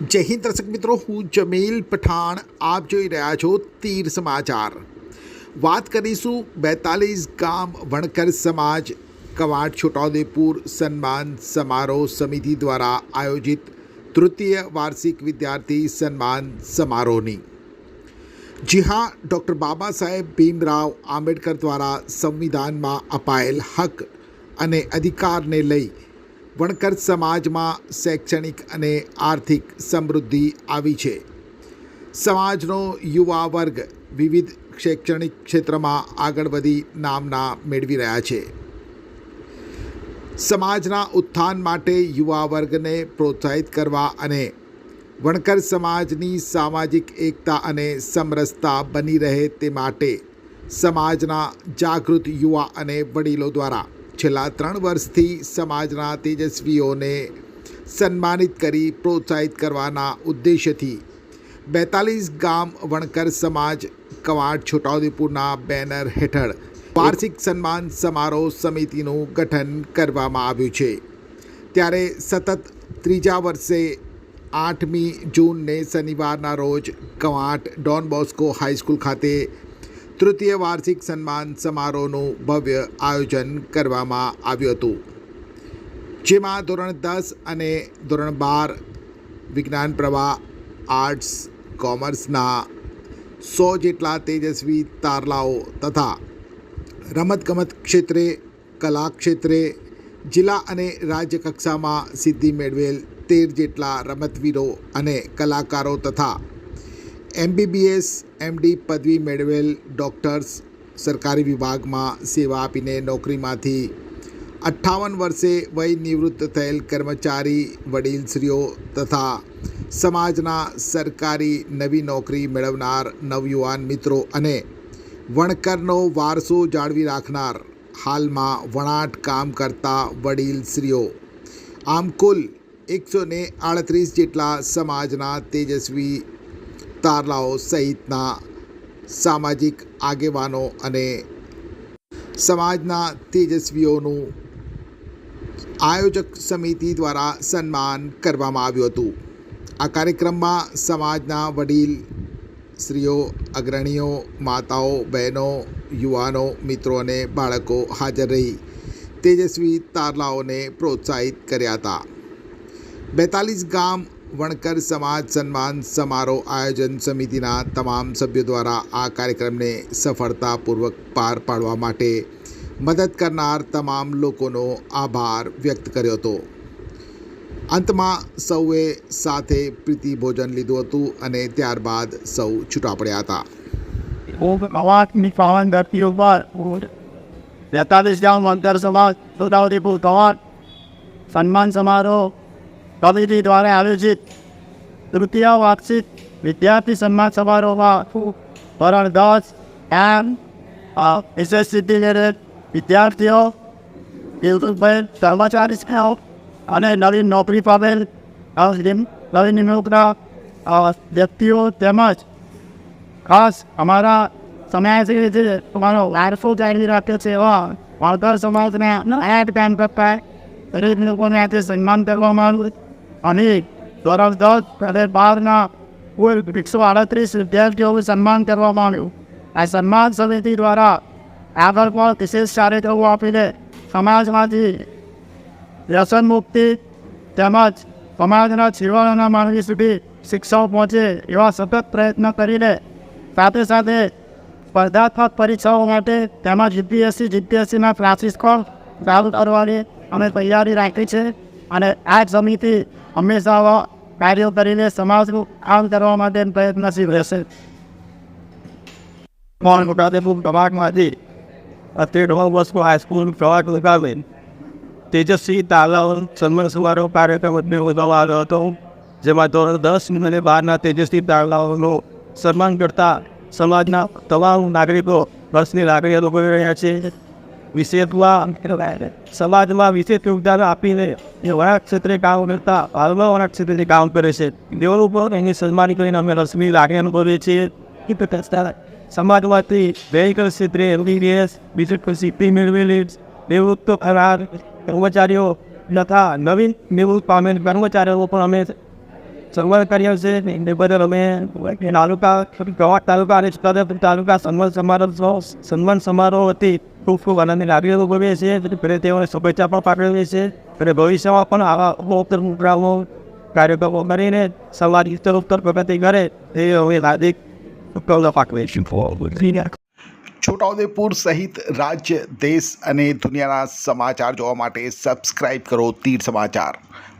જય હિન્દ દર્શક મિત્રો, હું જમીલ પઠાણ. આપ જોઈ રહ્યા છો તીર સમાચાર. વાત કરીશું બેતાલીસ ગામ વણકર સમાજ કવાડ છોટાઉદેપુર સન્માન સમારોહ સમિતિ દ્વારા આયોજિત તૃતીય વાર્ષિક વિદ્યાર્થી સન્માન સમારોહની. જી હા, ડૉક્ટર બાબા સાહેબ ભીમરાવ આંબેડકર દ્વારા સંવિધાનમાં અપાયેલ હક અને અધિકારને લઈ વણકર સમાજમાં શૈક્ષણિક અને આર્થિક સમૃદ્ધિ આવી છે. સમાજનો યુવા વર્ગ વિવિધ શૈક્ષણિક ક્ષેત્રમાં આગળ વધી નામના મેળવી રહ્યા છે. સમાજના ઉત્થાન માટે યુવા વર્ગને પ્રોત્સાહિત કરવા અને વણકર સમાજની સામાજિક એકતા અને સમરસતા બની રહે તે માટે સમાજના જાગૃત યુવા અને વડીલો દ્વારા છેલ્લા ત્રણ વર્ષથી સમાજના તેજસ્વીઓને સન્માનિત કરી પ્રોત્સાહિત કરવાના ઉદ્દેશ્યથી બેતાલીસ ગામ વણકર સમાજ કવાડ છોટાઉદેપુરના બેનર હેઠળ વાર્ષિક સન્માન સમારોહ સમિતિનું ગઠન કરવામાં આવ્યું છે. ત્યારે સતત ત્રીજા વર્ષે આઠમી જૂનને શનિવારના રોજ કવાંટ ડોન બોસ્કો હાઈસ્કૂલ ખાતે તૃતીય વાર્ષિક સન્માન સમારોહનું ભવ્ય આયોજન કરવામાં આવ્યું હતું. જેમાં ધોરણ દસ અને ધોરણ બાર વિજ્ઞાન, પ્રવાહ, આર્ટ્સ, કોમર્સના સો જેટલા તેજસ્વી તારલાઓ તથા રમતગમત ક્ષેત્રે, કલા ક્ષેત્રે, જિલ્લા અને રાજ્ય કક્ષામાં સિદ્ધિ મેળવેલ તેર જેટલા રમતવીરો અને કલાકારો તથા એમબીબીએસ એમડી પદવી મેળવેલ ડૉક્ટર્સ સરકારી વિભાગમાં સેવા આપીને નોકરીમાંથી અઠ્ઠાવન વર્ષે વય નિવૃત્ત થયેલ કર્મચારી વડીલશ્રીઓ તથા સમાજના સરકારી નવી નોકરી મેળવનાર નવયુવાન મિત્રો અને વણકરનો વારસો જાળવી રાખનાર હાલમાં વણાટ કામ કરતા વડીલશ્રીઓ. આમ કુલ એકસો ને આડત્રીસ જેટલા સમાજના તેજસ્વી તારલાઓ સહિતના સામાજિક આગેવાનો અને સમાજના તેજસ્વીઓનું આયોજક સમિતિ દ્વારા સન્માન કરવામાં આવ્યું હતું. આ કાર્યક્રમમાં સમાજના વડીલ, સ્ત્રીઓ, અગ્રણીઓ, માતાઓ, બહેનો, યુવાનો, મિત્રો અને બાળકો હાજર રહી તેજસ્વી તારલાઓને પ્રોત્સાહિત કર્યા હતા. બેતાલીસ ગામ વણકર સમાજ સન્માન સમારોહ આયોજન સમિતિના તમામ સભ્યો દ્વારા આ કાર્યક્રમને સફળતાપૂર્વક પાર પાડવા માટે મદદ કરનાર તમામ લોકોનો આભાર વ્યક્ત કર્યો હતો. અંતમાં સૌએ સાથે પ્રીતિ ભોજન લીધું હતું અને ત્યારબાદ સૌ છૂટા પડ્યા હતા. અવાજની પાવન ધરતી ઉપર બેતાલીસ ગામ સમાજ છોટાઉદેપુર કવાટ સન્માન સમારોહ કમિટી દ્વારા આયોજિત તૃતીય વાર્ષિક વિદ્યાર્થી સન્માન સમારોહમાં ધોરણ દસ એમ એસએસસીટી વિદ્યાર્થીઓ બિલકુલભાઈ કર્મચારી છે અને નવી નોકરી પામેલ નવી નિમણૂકના વ્યક્તિઓ તેમજ ખાસ અમારા સમાજથી જે અમારો વારસો જાળવી રાખ્યો છે એવા વળતર સમાજને અને ધોરણ દસ અને બારના કુલ એકસો આડત્રીસ વિદ્યાર્થીઓનું સન્માન કરવામાં આવ્યું. આ સન્માન સમિતિ દ્વારા આગળ પણ વિશેષ કાર્યક્રમો આપીને સમાજમાંથી વ્યસન મુક્તિ તેમજ સમાજના જીવનના માનવી સુધી શિક્ષાઓ પહોંચે એવા સતત પ્રયત્ન કરીને સાથે સાથે સ્પર્ધાત્મક પરીક્ષાઓ માટે તેમજ જીપીએસસી જીપીએસસીના ક્લાસીસ પણ ચાલુ કરવાની અમે તૈયારી રાખી છે. અને આ સમિતિ હંમેશા કાર્યો કરીને સમાજનું કામ કરવા માટે પ્રયત્નશીલ રહેશે. પણ છોટાઉદેપુર પ્રભાગમાંથી અત્યારે વસ્તુ હાઈસ્કૂલ પ્રવાસ લગાવે તેજસ્વી તાલાવ સન્માન સમારોહ કાર્યક્રમ યોજવામાં આવ્યો હતો, જેમાં ધોરણ દસ અને બારના તેજસ્વી તાલાવનો સન્માન કરતા સમાજના તમામ નાગરિકો, વર્ષની લાગણી અનુભવી રહ્યા છે. વિશેષમાં સમાજમાં વિશેષ યોગદાન આપીને એ વણાટ ક્ષેત્રે કામ કરતા હાલમાં વણાટ ક્ષેત્રે કામ કરે છે તેઓનું પણ એની સન્માન કરીને અમે રશ્મિ લાગણી અનુભવીએ છીએ સમાજમાંથી વેહિકલ ક્ષેત્રે એમબીબીએસ બીજું કોઈ સિદ્ધિ મેળવેલી નિવૃત્ત ફરાર કર્મચારીઓ તથા નવીન નિવૃત્ત પામેલ કર્મચારીઓ પણ અમે સન્માન કર્યો છે એને બદલ અમે તાલુકા ગવા તાલુકા અને છોટાઉદેપુર તાલુકા સન્માન સમારોહ સન્માન સમારોહ હતી ખૂબ ખૂબ આનંદની લાગણીઓ અનુભવીએ છીએ અને તેઓને શુભેચ્છા પણ પાઠવીએ છીએ. અને ભવિષ્યમાં પણ આવા ઉત્તર પ્રોગ્રામો કાર્યક્રમો કરીને સમાજ ઉત્તર ઉત્તર પ્રગતિ કરે એ અમે હાર્દિક શુભકામના પાઠવીએ છોટાઉદેપુર સહિત રાજ્ય, દેશ અને દુનિયાના સમાચાર જોવા માટે સબસ્ક્રાઇબ કરો તીર સમાચાર.